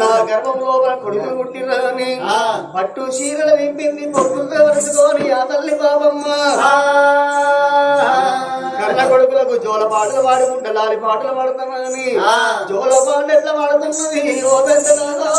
నా గర్భం లోపల కొడుకులు పుట్టిరని పట్టు చీరలు వింపింది పొక్కులుగా వరుసుకొని ఆ తల్లి బాబమ్మ కన్న కొడుకులకు జోల పాటలు పాడుకుంటే లాలి పాటలు పాడుతున్నానని జోల పాట ఎట్లా పాడుతున్నది? ఓ పెద్దనాదా.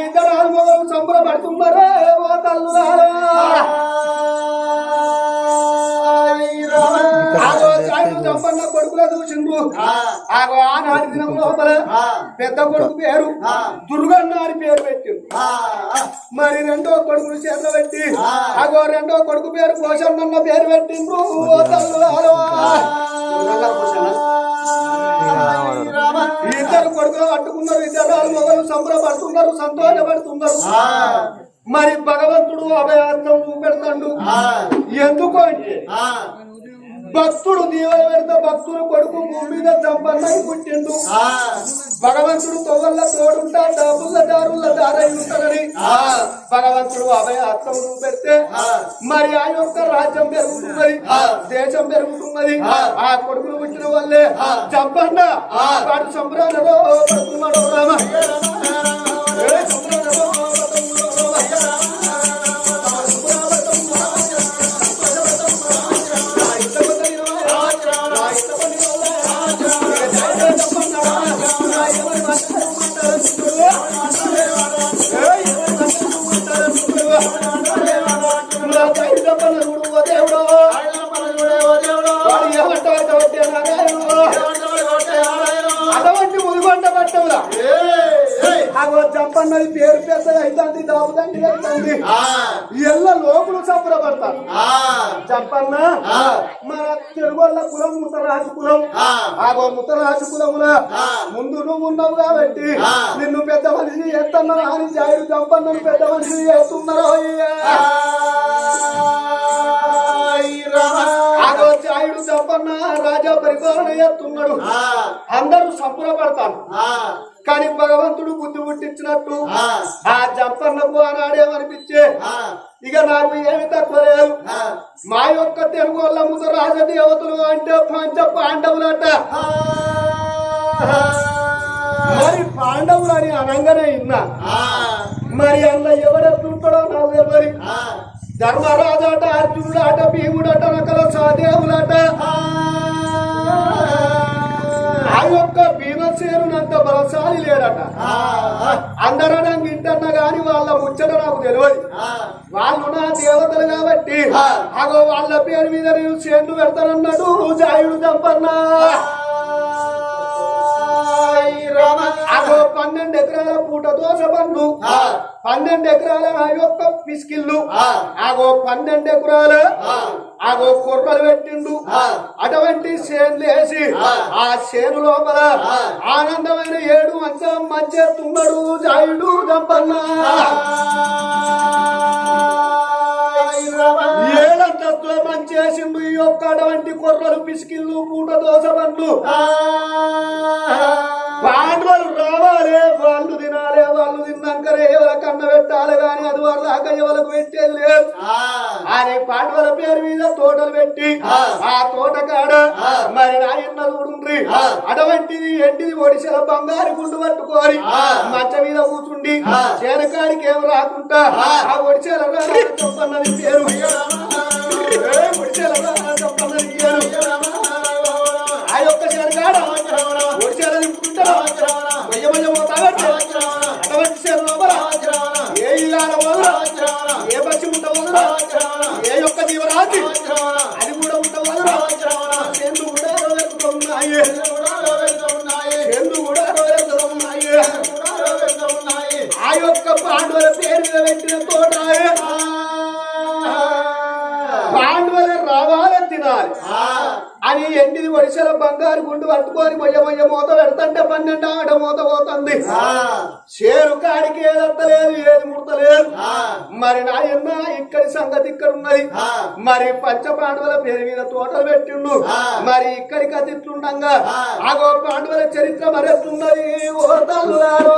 ఇద్దరు ఆత్మగలు సంబరపడుతున్నారే ఓ చాయకు చంపన్న కొడుకుల చూసిండ్రు ఆగో ఆనాటి దినం లోపల పెద్ద కొడుకు పేరు దుర్గన్న అని పేరు పెట్టిండు. మరి రెండో కొడుకులు చేతులు పెట్టి ఆగో రెండో కొడుకు పేరు పోషన్న పేరు పెట్టిండ్రు ఓ తల్లులారా ఇద్దరు కొడుకులు పట్టుకున్నారు ఇద్దరు మొగలు సంబరపడుతున్నారు సంతోషపడుతున్నారు. మరి భగవంతుడు అభయార్థం చూపెడతాడు. ఎందుకు అంటే భక్తుడు దీవెన పెడితే భక్తుడు కొడుకు భూమి మీద సంపన్నై పుట్టిండు భగవంతుడు తొవ్వల్ల తోడుంటా డబ్బుల దారుల దారై ఉంటాడని భగవంతుడు అభయ అర్థం చూపెడితే మరి ఆ యొక్క రాజ్యం పెరుగుతున్నది దేశం పెరుగుతున్నది. ఆ. కొడుకులు పుట్టిన వల్లే చంపన్న వాడు సంబరాలలో రామ సంబరాలలో చెప్తామురా పట్టంలా జంపన్నది పేరు పెద్దగా అవుతుంది దాపుదండి అవుతుంది ఎల్ల లోపులు సంబరపడతారు జంపన్న మన తెలుగోళ్ళ కులం ముతరాజు కులం. ఆగో ముతరాజు కులముల ముందు నువ్వు ఉన్నావు కాబట్టి నిన్ను పెద్ద మనిషి ఎత్తన్నారు అని జాయుడు జంపన్నను పెద్ద మనిషి చేస్తున్నారు ఆగో జాయుడు జంపన్న రాజా పరిపాలన చేస్తున్నాడు అందరూ సంబరపడతారు. కానీ భగవంతుడు బుద్ధి పుట్టించినట్టు. ఆ. జంపన్నకు ఆనాడేమనిపించే? ఇక నాకు ఏమి తక్కువ లేదు. మా యొక్క తెలుగు వాళ్ళ ముందు రాజదేవతలు అంటే పంచ పాండవులట. మరి పాండవులు అని అనగానే విన్నా మరి అన్న ఎవరెత్తుంటాడో నాకు ఎవరి ధర్మరాజు అట అర్జునుడు అట భీముడు బలశాలి లేడట. అందరూ ఇంటన్న గాని వాళ్ళ ముచ్చట నాకు తెలియదు వాళ్ళు నా దేవతలు కాబట్టి అగో వాళ్ళ పేరు మీద నేను చేను పెడతానన్నాడు జాయుడు దంపన్నా అగో పన్నెండు ఎకరాల పూట దోశ పండు. పన్నెండు ఎకరాల ఆ యొక్క పిసికిళ్ళు అగో పన్నెండు ఎకరాల అగో కుర్రలు పెట్టిండు. అటువంటి చేనులు వేసి ఆ. చేను లోపల ఆనందమైన ఏడు మంచం మంచేస్తున్నాడు జాయుడు దంపన్నా ఏడంతస్తుల మంచేసిండు ఈ యొక్క అటువంటి కుర్రలు పిసికిళ్ళు పూట దోశ పండ్లు. కన్న పెట్టాలి కానీ అది వాళ్ళ ఎవరికి పెట్టేది లేదు. అని పాండవుల పేరు మీద తోటలు పెట్టి ఆ. తోట కాడ మరి నాయన్న చూడుండ్రి. అటువంటిది ఎంటిది ఒడిశల బంగారు గుండు పట్టుకొని మంచ మీద కూర్చుండి చేనకాడికి ఏం రాకుండా ఆ. ఒడిశల చెప్పన్నది పేరు. ఒడిశల చెప్పన్నది పేరు. ఆ యొక్క చేనకాడ ఒడిశల నింపుకుంటారు అటువంటి ఏ ఇలాల ఏ పచ్చి ఉంట వదరా ఏ యొక్క అది కూడా ఉంట వదరా చేను కూడా ఉన్నాయి. కూడా ఉన్నాయి. ఆ యొక్క పాండవుల పేరు మీద పెట్టిన అని ఎండిది వడిసెల బంగారు గుండు పట్టుకొని మొయ్య మొయ్య మూత పెడతంటే పన్నెండు ఆడ మూత పోతుంది. చేరు కాడికి ఏదత్తలేదు ఏది ముడతలేదు. మరి నాయన్న ఇక్కడి సంగతి ఇక్కడ ఉన్నది మరి పంచ పాండవుల పేరు మీద తోటలు పెట్టిండు. మరి ఇక్కడికి అది ఇట్లుండగా ఆగో పాండవుల చరిత్ర మరెత్తున్నది ఓ తల్లులారో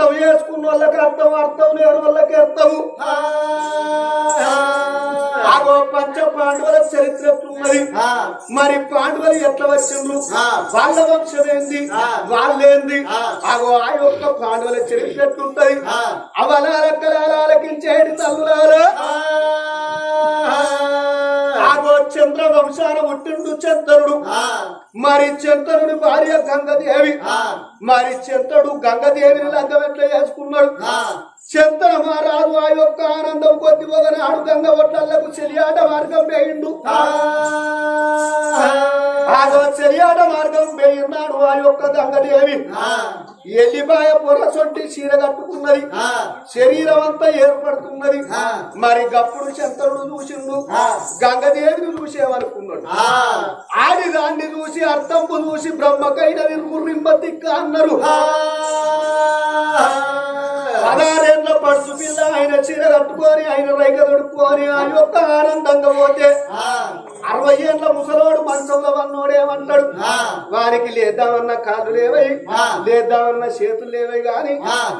అర్థం చేసుకున్న వాళ్ళకి అర్థం అర్థం లేని వాళ్ళకి అర్థము ఆగో పంచ పాండవుల చరిత్ర ఉన్నది. మరి పాండవులు ఎట్లా వచ్చిండ్రు? వాళ్ళ వంశం ఏంది? వాళ్ళేంది ఆగో ఆ యొక్క పాండవుల చరిత్ర ఎట్లుంటది? అవలాలక్కలాలకించేటి తల్లులారా వంశాన పుట్టిండు చంద్రుడు. మరి చంద్రుడి భార్య గంగదేవి. మరి చంద్రుడు గంగదేవిని లంగం ఎట్లా చేసుకున్నాడు. చంద్ర మహారాజు ఆ యొక్క ఆనందం కొద్ది ఒకనాడు గంగ ఒట్లకు చెలియాట మార్గం వేయిండు. ఆగో చెలియాట మార్గం వేయినాడు ఆ యొక్క గంగదేవి. ఎల్లిపాయ పొర సొంటి చీర కట్టుకున్నది. శరీరం అంతా ఏర్పడుతున్నది. మరి గప్పుడు చంద్రుడు చూసిండు. గంగదేవిని చూసేవనుకున్నాడు. ఆడి దాన్ని చూసి అర్థంపు చూసి బ్రహ్మకైన గుర్రింప తిక్క అన్నారు పదారేళ్ళ పడుచు పిల్ల ఆయన చీర కట్టుకొని ఆయన రైక తొడుక్కొని ఆ యొక్క ఆనందంగా పోతే అరవై ఏళ్ళ ముసలోడు మంచంలో వన్నోడు ఏమంటాడు? వారికి లేద్దామన్న కాళ్ళు లేవై లేద్దామన్న చేతులు లేవై గాని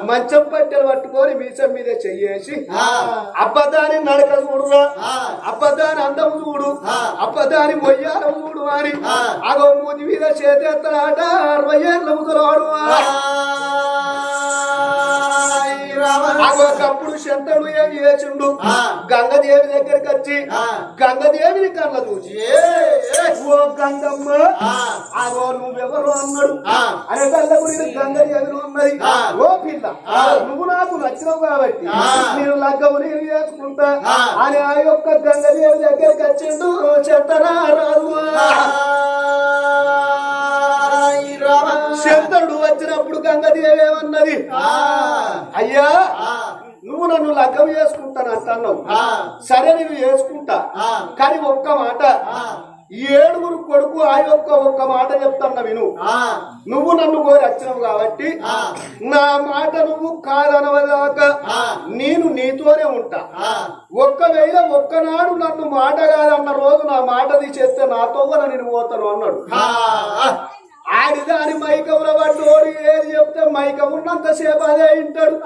మంచం పట్టెలు పట్టుకొని మీసం మీద చెయ్యేసి అబ్బదాని నడక చూడురా అబ్బదాని అందం చూడు అబ్బదాని మొయ్యాలం చూడు అని అగో మూతి మీద చేతెత్తడాట అరవై ఏళ్ళ ముసలోడు ఒకప్పుడు శంతడు ఏం చేసిండు గంగదేవి దగ్గరికి వచ్చి గంగదేవిని కళ్ళ చూసి ఓ గంగమ్మ అగో నువ్వెవరు అన్నాడు. అనే కళ్ళకు నేను గంగదేవిని ఉన్నది. ఓ పిల్ల నువ్వు నాకు నచ్చినావు కాబట్టి నేను లగ్గము నేను చేసుకుంటా. అని ఆ యొక్క గంగదేవి దగ్గరికి వచ్చిండు. చెత్తనా రాదు. శంకరుడు వచ్చినప్పుడు గంగదేవి ఏమన్నది? అయ్యా నువ్వు నన్ను లగ్గం చేసుకుంటాను అంటున్నావు. సరే నేను చేసుకుంటా. కానీ ఒక్క మాట. ఏడుగురు కొడుకు ఆ యొక్క ఒక్క మాట చెప్తాను విను. నువ్వు నన్ను కోరి వచ్చినావు కాబట్టి నా మాట నువ్వు కాదనవదాకా నేను నీతోనే ఉంటా. ఒక్కవేళ ఒక్కనాడు నన్ను మాట కాదన్న రోజు నా మాట తీసేస్తే నాతో కూడా నేను పోతాను అన్నాడు. ఆడిదాని మైకముల పడ్డోడు ఏది చెప్తే మైకం ఉన్నంతసేపు అదే వింటాడు.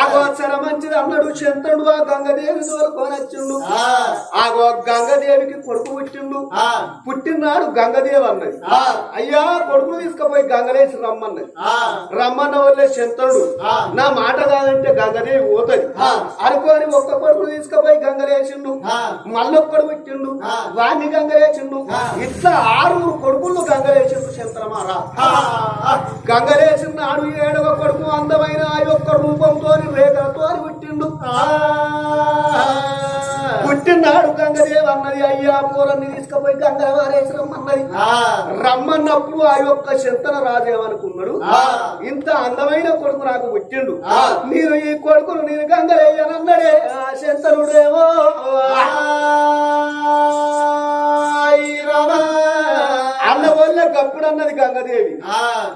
ఆగోచర మంచిది అన్నాడు. చంద్రుడు ఆ గంగదేవి తోలుకొనొచ్చిండు ఆగో గంగదేవికి కొడుకు పుట్టిండు. పుట్టినాడు గంగదేవి అన్నది. అయ్యా కొడుకు తీసుకుపోయి గంగలేసి రమ్మన్నది. రమ్మన్న వల్లే చంద్రుడు నా మాట కాదంటే గంగదేవి పోతది. అనుకోని ఒక్క కొడుకు తీసుకుపోయి గంగలేసిండు మళ్ళొక్కడు పుట్టిండు. వాణ్ణి గంగలేసిండు ఇట్లా ఆరుగురు కొడుకులు గంగలేసిండు చంద్రమారా గంగలేసిన నాడు ఏడవ కొడుకు అందమైన ఆ యొక్క రూపంతో రేఖలతో పుట్టిండు. పుట్టినాడు గంగదేవి అన్నది. అయ్యా పూలన్నీ తీసుకుపోయి గంగ వారేసి రమ్మన్నది రమ్మన్నప్పుడు ఆ యొక్క చింతన రాజేమనుకున్నాడు ఇంత అందమైన కొడుకు నాకు పుట్టిండు. నేను ఈ కొడుకును నేను గంగలేయనన్నాడే. ఆ చింతనుడేమో అన్న వల్ల గప్పుడు అన్నది గంగదేవి.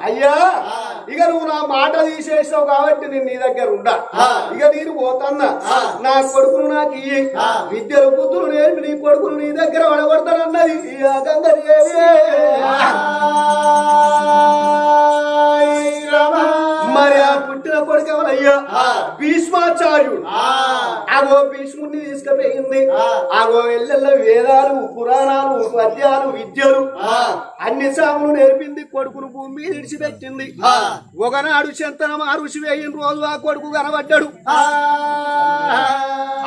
అయ్యా ఇక నువ్వు నా మాట తీసేసావు కాబట్టి నేను నీ దగ్గర ఉండా. ఇక నేను పోతన్నా. నా కొడుకును నాకు ఇయ్యి. విద్యలు బుద్ధులు నేర్పి నీ కొడుకును నీ దగ్గర ఆ గంగదేవి. భీష్మాచార్యుడు ఆగో భీష్ముడిని తీసుకుపోయింది. ఆగో ఎల్లెల్ల వేదాలు పురాణాలు పద్యాలు విద్యలు అన్ని సాములు నేర్పింది కొడుకును భూమి మీద ఇడిచిపెట్టింది ఒకనాడు చెంతనం ఋషి వేయిన రోజు ఆ కొడుకు కనబడ్డాడు.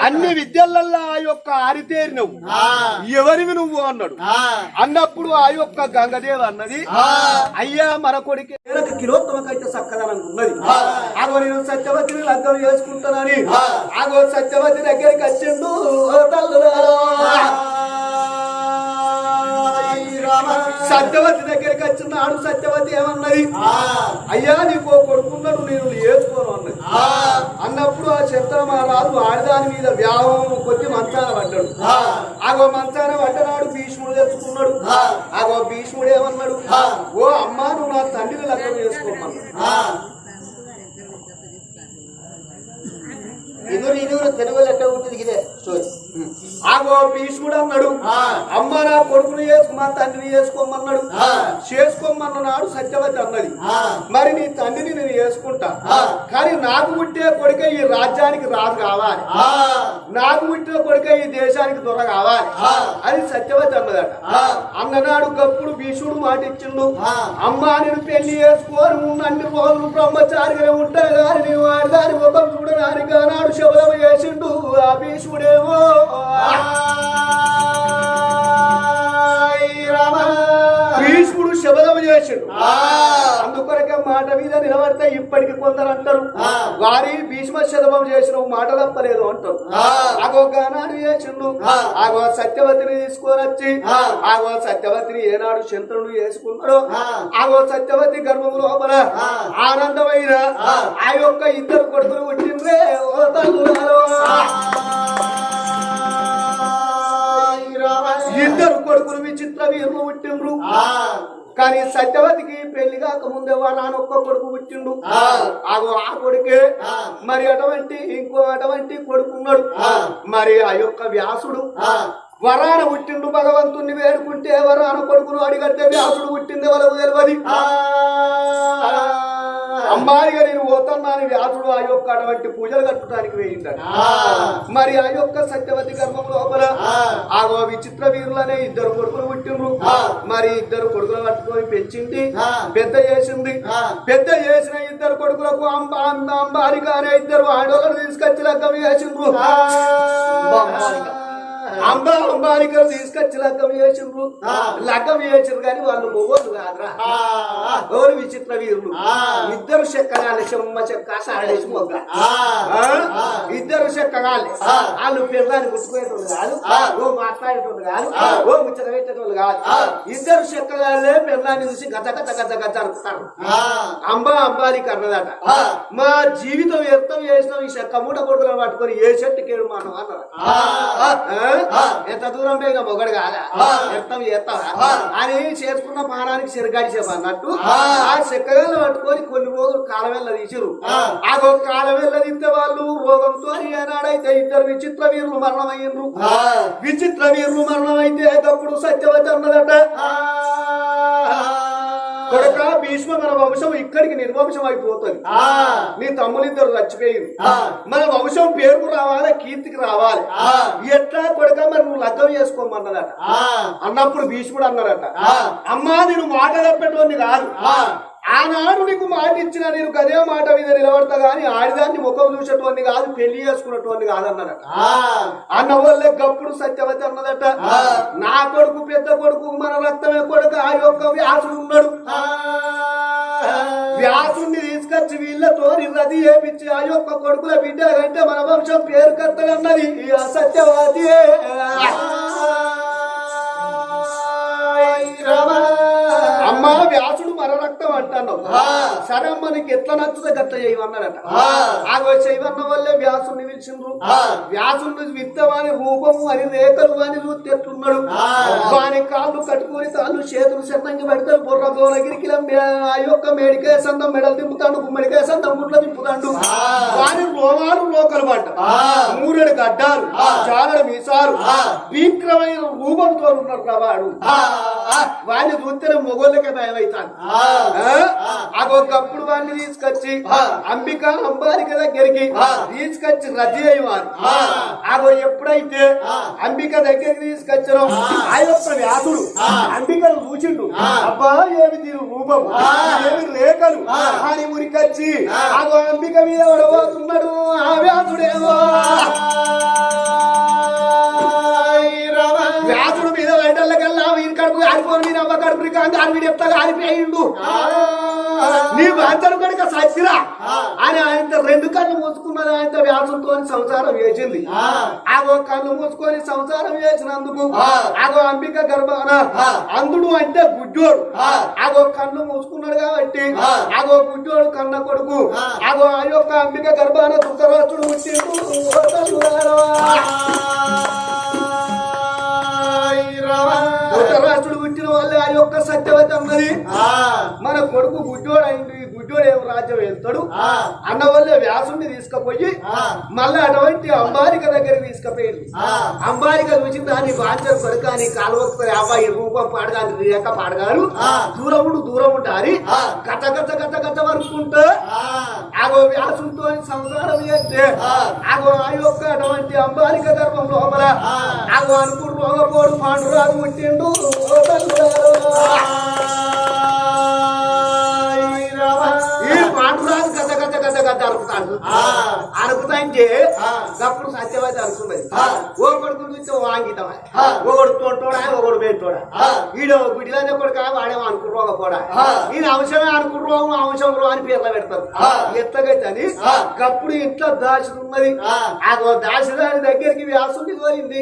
అన్ని విద్యలల్లా ఆ యొక్క ఆరితేరినవు. ఎవరివి నువ్వు అన్నాడు. అన్నప్పుడు ఆ యొక్క గంగదేవి అన్నది అయ్యా మన కొడుకే. ఒక కిలోత్తమ కంటే చక్కదనం ఉన్నది. ఆగో నేను సత్యవతిని లగ్గం చేసుకుంటానని ఆగో సత్యవతి దగ్గరికి వచ్చిండు ఓ సత్యవతి దగ్గరికి వచ్చినాడు సత్యవతి ఏమన్నది? అయ్యా నీకు కొడుకున్నాడు నేను వేసుకోను అన్నది. అన్నప్పుడు ఆ చిత్ర మహారాజు ఆడదాని మీద వ్యామం కొద్ది మంచాన పడ్డాడు. ఆగో మంచాన పడ్డనాడు భీష్ముడు తెచ్చుకున్నాడు. ఆగో భీష్ముడు ఏమన్నాడు? ఓ అమ్మా నువ్వు నా తండ్రిని లగ్గం చేసుకోమన్నాడు. ఇదురు ఇదురు తెలుగులో ఎట్లా ఉంటుంది ఇదే స్టోరీ. ఆగో భీష్ముడు అన్నాడు. అమ్మ నా కొడుకుని మా తండ్రిని చేసుకోమన్నాడు చేసుకోమన్నాడు సత్యవతి అన్నది. మరి నీ తండ్రిని నేను చేసుకుంటా కానీ నాకు పుట్టే కొడుకే ఈ రాజ్యానికి రాజు కావాలి. నాకు పుట్టిన కొడుకే ఈ దేశానికి దొర కావాలి. అని సత్యవతి అన్నదట. అన్ననాడు గప్పుడు భీష్ముడు మాట ఇచ్చిండు అమ్మా నేను పెళ్ళి చేసుకోను అన్ని రోజులు బ్రహ్మచారిగా ఉంటాను కానీ నీవు ఆడదాని ముఖం చూడడానికి ఆనాడు శబదం చేసిండు ఆ భీష్ముడేమో అందుకొరకే మాట మీద నిలబడితే ఇప్పటికి కొందరు అంటారు వారి భీష్మ శతమం చేసిన మాట తప్పలేదు అంటారు. ఆగో గానాడు చేసిండు ఆగో సత్యవతిని తీసుకొని వచ్చి ఆగో సత్యవతిని ఏనాడు చంద్రుడు చేసుకున్నాడు ఆగో సత్యవతి గర్భం లోపల ఆనందమైన ఆ. యొక్క ఇద్దరు కొడుకులు ఓ తల్లులారో. ఇద్దరు కొడుకులు విచిత్ర వీరులు పుట్టిండ్రు. కానీ సత్యవతికి పెళ్ళి కాక ముందే వారాన ఒక్క కొడుకు పుట్టిండు. ఆగో ఆ కొడుకే. మరి అటువంటి ఇంకో అటువంటి కొడుకున్నాడు. మరి ఆ యొక్క వ్యాసుడు. వరాన పుట్టిండు భగవంతుణ్ణి వేడుకుంటే వరాన కొడుకును అడిగడితే వ్యాసుడు పుట్టింది వాళ్ళకు తెలియదు. అమ్మాయిగా నేను పోతున్నాను వ్యాసుడు ఆ యొక్క అటువంటి పూజలు కట్టడానికి వేయింటాడు మరి ఆ యొక్క సత్యవతి గర్భం లోపల ఆ. విచిత్ర వీరులనే ఇద్దరు కొడుకులు పుట్టిండ్రు. మరి ఇద్దరు కొడుకులు పట్టుకొని పెంచింది. పెద్ద చేసింది. పెద్ద చేసిన ఇద్దరు కొడుకులకు అంబ అంబ అంబాలిక అనే ఇద్దరు ఆడోళ్ళను తీసుకొచ్చి లగ్గం చేసిండ్రు అంబా అంబాలికలు తీసుకొచ్చి లగ్గం చేసిండ్రు. లగ్గం చేసిండ్రు కానీ వాళ్ళు మొగోళ్ళు కాదురా. ఎవరు విచిత్ర వీరులు. ఇద్దరు చెక్కగాలి చెమ్మ చెక్క సాడేసి మొగ్గ? ఇద్దరు చెక్కగాలి వాళ్ళు పిల్లని ముట్టుకునేటోళ్ళు కాదు. ఓ మాట్లాడేటోళ్ళు కాదు. ఓ ముచ్చట పెట్టేటోళ్ళు కాదు. ఇద్దరు చెక్కగాలే పిల్లాన్ని చూసి గత గత గత గత అరుపుతారు. అంబా అంబాలి కన్నదట మా జీవితం వ్యర్థం చేసినాం. ఈ చెక్క మూట కొడుకులను పట్టుకొని ఏ చెట్టు కేడు మనం అన్నారు? ఎంత దూరం పోయినా మొగడు కాదా? వ్యర్థం చేస్తావా? అని చేసుకున్న పానానికి సిరగాడి చెప్ప అన్నట్టు ఆ. చెక్కగల్లు పట్టుకొని కొన్ని రోజులు కాలవెల్ల తీసిరు ఆ. కాలవెల్ల తీస్తే వాళ్ళు రోగంతో ఏనాడైతే ఇద్దరు విచిత్ర వీరులు మరణమయ్యిండ్రు. విచిత్ర వీరులు మరణమైతే అప్పుడు సత్యవతి అన్నదట కొడుక భీష్మ మన వంశం ఇక్కడికి నిర్వంశం అయిపోతుంది. నీ తమ్ములిద్దరు చచ్చిపోయింది మన వంశం పేరుకు రావాలి కీర్తికి రావాలి. ఎట్లా కొడుక మరి నువ్వు లగ్గం చేసుకోమన్నదట? అన్నప్పుడు భీష్ముడు అన్నారట. అమ్మా నేను మాట తప్పేటోని కాదు. ఆనాడు నీకు మాట ఇచ్చిన నేను గదే మాట మీద నిలబడతా గాని ఆడిదాన్ని ముఖం చూసేటోని కాదు పెళ్ళి చేసుకున్నటోని కాదన్నారట. అన్న వల్లే గప్పుడు సత్యవతి అన్నదట. నా కొడుకు పెద్ద కొడుకు మన రక్తమే కొడుకు ఆ యొక్క వ్యాసుడు ఉన్నాడు. వ్యాసుని తీసుకొచ్చి వీళ్ళతో రది చేపించి ఆ యొక్క కొడుకుల బిడ్డ కంటే మన వంశం పేరు కట్టగన్నది సత్యవతి అమ్మా వ్యాసుడు అంటాను సరే అమ్మ నీకు ఎట్లా నచ్చుదో గట్ల చేయమన్నాడట ఆగో చేయమన్న వల్లే వ్యాసుని పిలిచిండ్రు. వ్యాసుని విత్తవాని రూపము అని రేఖలు అని చూస్తే ఎట్లున్నాడు వాని కాళ్ళు కట్టుకొని తాను చేతులు సన్నంగా పెడతాడు బుర్ర దూరగిరికి ఆ యొక్క మేడికాయ సందం మెడలు దింపుతాడు గుమ్మడికాయ సందం ముట్ల దింపుతాడు వాని రోమాలు లోకలు పడ్డ మూరెడు గడ్డాలు చారడు మీసాలు భీక్రమైన రూపంతో ఉన్నాడు వాడు వాడిని చూస్తేనే మొగోళ్ళకే భయం అవుతాను అదొకప్పుడు వాడిని తీసుకొచ్చి అంబిక అంబాలిక దగ్గరికి తీసుకొచ్చి రద్దు చేయవారు అదో ఎప్పుడైతే అంబిక దగ్గరికి తీసుకొచ్చారో ఆ. యొక్క వ్యాసుడు అంబికను చూచిండు. అబ్బా ఏమి దీని రూపం ఏమి రేఖలు అని మురికొచ్చి అదో అంబిక మీద పడబోతున్నాడు. ఆ వ్యాసుడేమో వీరి కడుపు ఆరిపోయి నీ నవ్వ కడుపు కాంతి అని వీడు ఎట్లా ఆరిపోయిండు నీ బాధ్యత కనుక సచ్చిరా అని ఆయన రెండు కళ్ళు మూసుకున్నది ఆయన వ్యాసంతో సంసారం వేసింది ఆగో కళ్ళు మూసుకొని సంసారం వేసినందుకు ఆగో అంబిక గర్భాన అందుడు అంటే గుడ్డోడు. ఆగో కళ్ళు మూసుకున్నాడు కాబట్టి ఆగో గుడ్డోడు కన్న కొడుకు. ఆగో ఆ యొక్క అంబిక గర్భాన దుఃఖరాష్ట్రుడు పుట్టిండు. యొక్క సత్యవతి అన్నది మన కొడుకు గుడ్డోడు అయింది గుడ్డోడు రాజ్యం వెళ్తాడు. అన్న వల్లే వ్యాసుని తీసుకుపోయి మళ్ళీ అటువంటి అంబాలిక దగ్గరికి తీసుకుపోయింది అంబాలిక చూసి దాన్ని బాధ్యత కొడుక అని కాలువ అబ్బాయి రూపం పాడగాని రేఖ పాడగాను దూరముడు దూరం ఉంటారి గత గత గత గత వరకు ఉంటే ఆగో వ్యాసుతో సంసారం చేస్తే ఆగో ఆ యొక్క అటువంటి అంబాలిక గర్భం లోపల ఆగో అనుకుడు రోగపోడు పాండురాజు పుట్టిండు. ఓ. ఈ పాండురాజు గత గత గత గత అరుపుతాడు అరుపుతాంటే అప్పుడు సత్యవతి అరుకున్నది ఓ కొడుకు నుంచి వాంగితమా? ఒకడు తోటోడా ఒకడు బేటోడా ఈడో గుడిలోనే కొడుక వాడేమో అనుకురోగపోడా ఈయన అంశమే అనుకురోగం అంశం రో అని పేర్లు పెడతారు. ఎత్తగైతని గప్పుడు ఇంట్లో దాచుతున్నది ఆ. దాసిదాని దగ్గరికి వ్యాసుని కోరింది.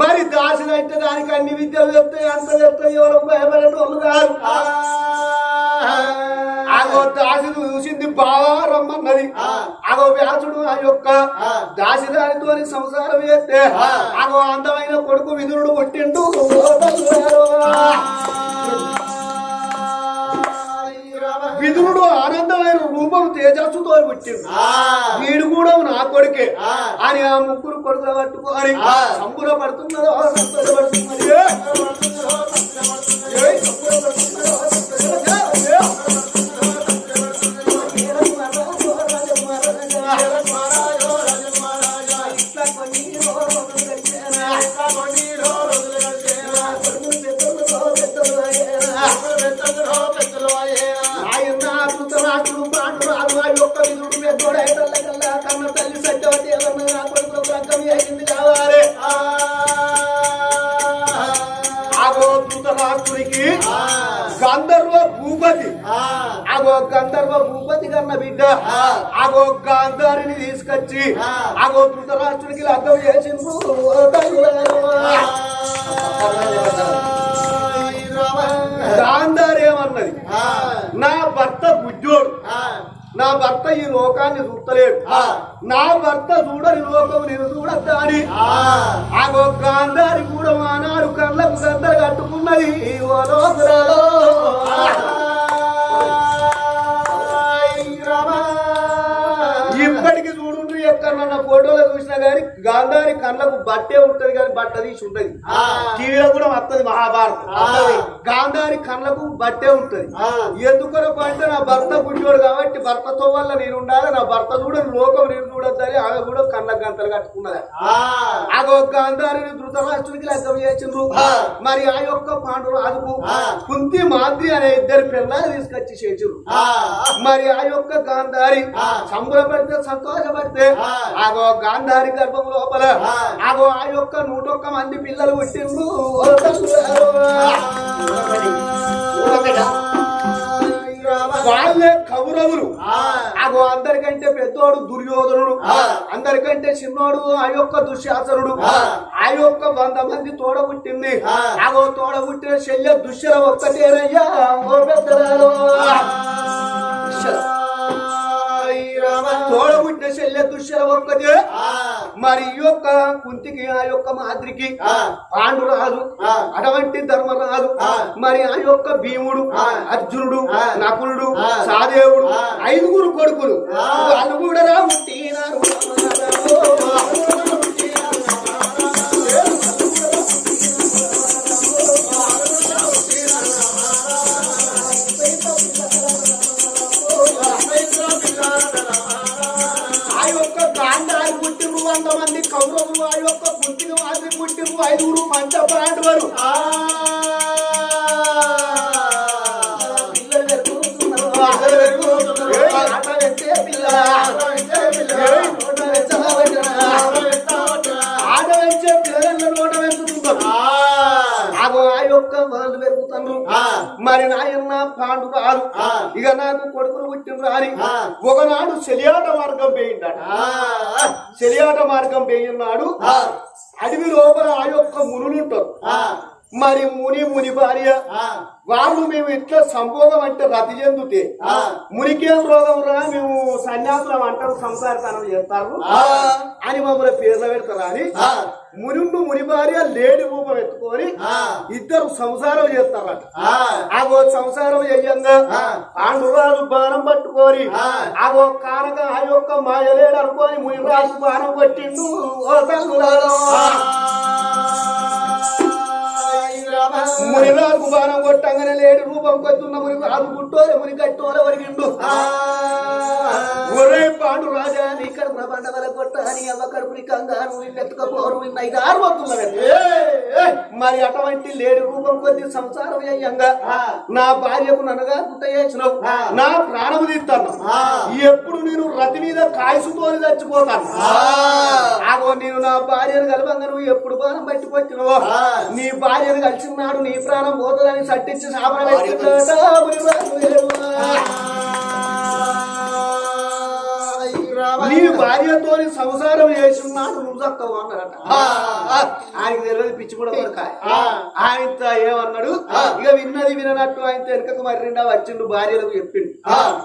మరి దాసిది అంటే దానికి అన్ని విద్యలు చెప్తాయి అంత చెప్తాయి ఎవరు భయపడే వాళ్ళు కాదు ఆగో దాసుడు చూసింది బాగా రమ్మన్నది ఆగో వ్యాసుడు ఆ యొక్క దాసిదానితో సంసారం చేస్తే ఆగో అందమైన కొడుకు విదురుడు పుట్టిండు విదురుడు ఆనందమైన రూపం తేజస్సుతో పుట్టిండు వీడు కూడా నా కొడుకే. అని ఆ ముగ్గురు కొడుకులు పట్టుకొని సంబుర పడుతున్నదో సంబురపడుతున్నదో, సంతోషపడుతున్నదో, లోకం నేను చూడద్దా అని ఆగో గాంధారి కూడా ఆనాడు కళ్ళకు గద్దలు కట్టుకున్నది ఓ లోకురాలో. గానీ గాంధారి కళ్ళకు బట్టే ఉంటది కానీ బట్ట తీసి ఉంటది. టీవీలో కూడా వస్తది మహాభారతం. గాంధారి కళ్ళకు బట్టే ఉంటది. ఎందుకొరకు అంటే నా భర్త పుట్టివాడు కాబట్టి భర్తతో వల్ల నేను ఉండాలి నా భర్త చూడని లోకం నేను చూడొద్దని ఆమె కూడా కళ్ళ గంతలు కట్టుకున్నది. ఆగో గాంధారిని ధృతరాష్ట్రునికి లెక్కం చేసిండ్రు. మరి ఆ యొక్క పాండు రాజుకు కుంతి మాద్రి అనే ఇద్దరు పిల్లలు తీసుకొచ్చి చేసిండ్రు. మరి ఆ యొక్క గాంధారి సంబరపడితే సంతోషపడితే ఆగో గాంధారి గర్భం లోపల. ఆగో ఆ యొక్క నూటొక్క మంది పిల్లలు పుట్టిండ్రు. వాళ్ళే కౌరవులు. ఆగో అందరికంటే పెద్దోడు దుర్యోధనుడు. అందరికంటే చిన్నోడు ఆ యొక్క దుశ్శాసనుడు. ఆ. యొక్క వంద మంది తోడ పుట్టింది. ఆగో తోడ పుట్టిన శల్య దుశ్శల ఒక్కటేనయ్యా ఓ. తోడ పుట్టిన శల్య దుశ్శల ఒక్కటే మరి ఈ యొక్క కుంతికి ఆ యొక్క మాద్రికి పాండురాజు అటువంటి ధర్మరాజు మరి ఆ యొక్క భీముడు అర్జునుడు నకులుడు సాదేవుడు ఐదుగురు కొడుకులు. వాళ్ళు కూడా పుట్టినారు. పుట్టిరు వంద మంది కౌరవులు ఆ యొక్క కుంతిని వారి పుట్టిరు? ఐదుగురు మంచ నోట వెంచుతుంటారు ఆగో ఆ యొక్క వాళ్ళు మరి నాయన్న పాండు రాదు ఇక నాకు కొడుకులు పుట్టిన రాని ఒకనాడు చెలియాట మార్గం వేయిందట చెలియాట మార్గం వేయినాడు. అడవి లోపల ఆ యొక్క మునులుంటారు మరి ముని ముని భార్య. వాళ్ళు మేము ఇట్లా సంభోగం అంటే రతి చెందుతే మునికేం రోగం రా మేము సన్యాసులం అంటారు సంసారతనం చేస్తారు. అని మమ్మల్ని పేర్లు పెడతారు అని. మునిండు ముని భార్య లేడి రూపం ఎత్తుకొని ఇద్దరు సంసారం చేస్తారట. ఆగో సంసారం చెయ్యంగా. పాండురాజు బాణం పట్టుకొని ఆగో కారక ఆ యొక్క మాయలేడు అనుకొని మునిరాజు బాణం పట్టిండు. మునిరాజు బాణం కొట్టంగానే లేడి. రూపం కొట్టున్న ముని రాజు గుట్టోలే ముని కట్టోలే వరిగిండు ఒరే పాండు రాజా నీ కడుపున బండవల కొట్ట అని అవ్వ కడుపుని కంగారు నిన్నెత్తుకపోరు నిన్న ఐదు ఆరు వస్తున్నది మరి అటువంటి లేడి రూపం కొద్ది సంసారం అయ్యంగా నా భార్యకు నన్నగా గుట్ట చేసినావు. నా ప్రాణము తీస్తాను. ఎప్పుడు నేను రతి మీద కాయసుతో చచ్చిపోతాను. ఆగో నేను నా భార్యను కలవంగా నువ్వు ఎప్పుడు బాణం పట్టుకొచ్చినవో నీ భార్యను కలిసినాడు నీ ప్రాణం పోతుందని సట్టించి సాపన భార్యతో సంసారం చేస్తున్నాడు నువ్వు చక్కవు అన్నాడట. ఆయనకి తెలియదు పిచ్చి కూడా కొరక ఆయనతో ఏమన్నాడు? ఇక విన్నది విననట్టు ఆయన వెనకకు మరి రెండా వచ్చిండు భార్యలకు చెప్పిండు.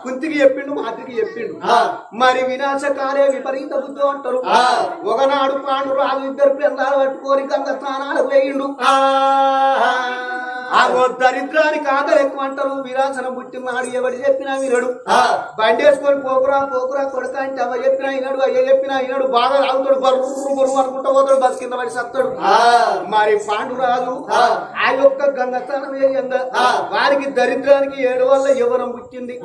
కుంతికి చెప్పిండు మాతికి చెప్పిండు. మరి వినాశకాలే విపరీత బుద్ధి అంటారు. ఒకనాడు పాండు రాజు ఇద్దరు పిల్లలు పట్టుకొని గంగ స్నానాలకు వేయిండు. ఆ దరిద్రానికి ఆకలి ఎక్కువ అంటారు విరాసనం పుట్టినాడు ఎవడు చెప్పినా వినడు. బండి వేసుకొని పోకురా పోకురా కొడుక అంటే అవ్వ చెప్పినా వినడు అయ్య చెప్పినా వినడు. బాగా రాగుతాడు బరువు బరువు అనుకుంటా పోతాడు బస్ కింద పడి సత్తాడు. మరి పాండురాజు ఆ. యొక్క గంగస్థానం వేయంగా వారికి దరిద్రానికి ఏడు వల్ల ఎవరం పుట్టింది.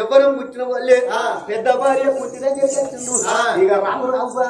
ఎవరం పుట్టిన వల్లే పెద్ద భార్య పుట్టిన చేసిండు ఇక రాము రాము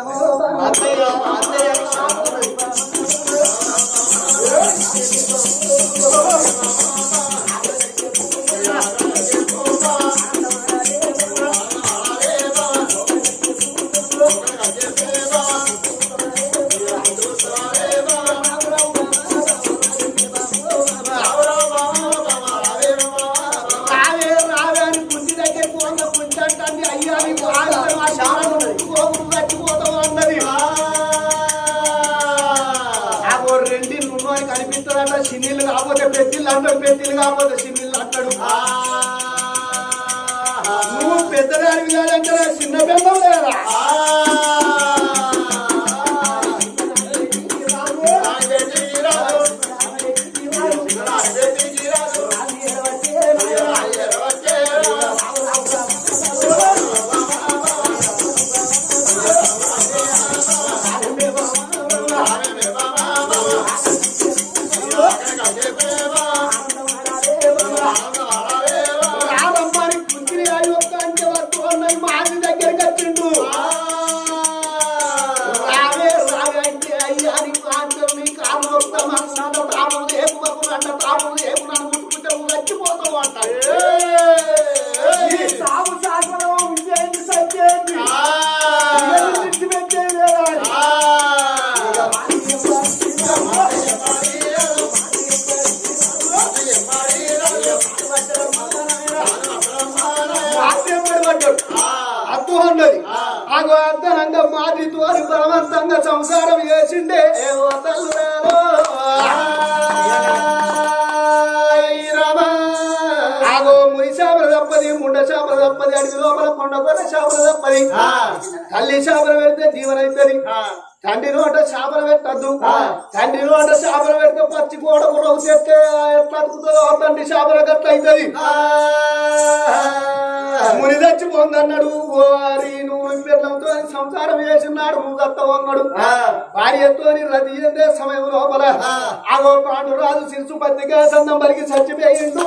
అద్దు అన్నది అగో అద్దనంగా మాది తోరి బలవంతంగా సంసారం చేసిండే ఏవో తల్లురాలో. అగో మురి చేపల తప్పది ముండ చేపల తప్పది అడిగి లోపల కొండ కొన్న చేపల తప్పది తల్లి చేపలు పెడితే దీవనైతుంది తండ్రి నోట చేపలు పెట్టద్దు. తండ్రి నోట చేపలు పెడితే పచ్చి గోడ కూడా తెస్తే ఎట్లా అతుకుతుందో తండ్రి చేపల గట్ల అవుతుంది ముని చచ్చిపోందన్నాడు వారి నువ్వు పిల్లలతో సంసారం చేసినాడు. నువ్వు దత్తవన్నాడు భార్యతో రతి చెందే సమయం లోపల. ఆగో పాండు రాజు శిశు పత్రిక సందం పలికి చచ్చిపోయిండు.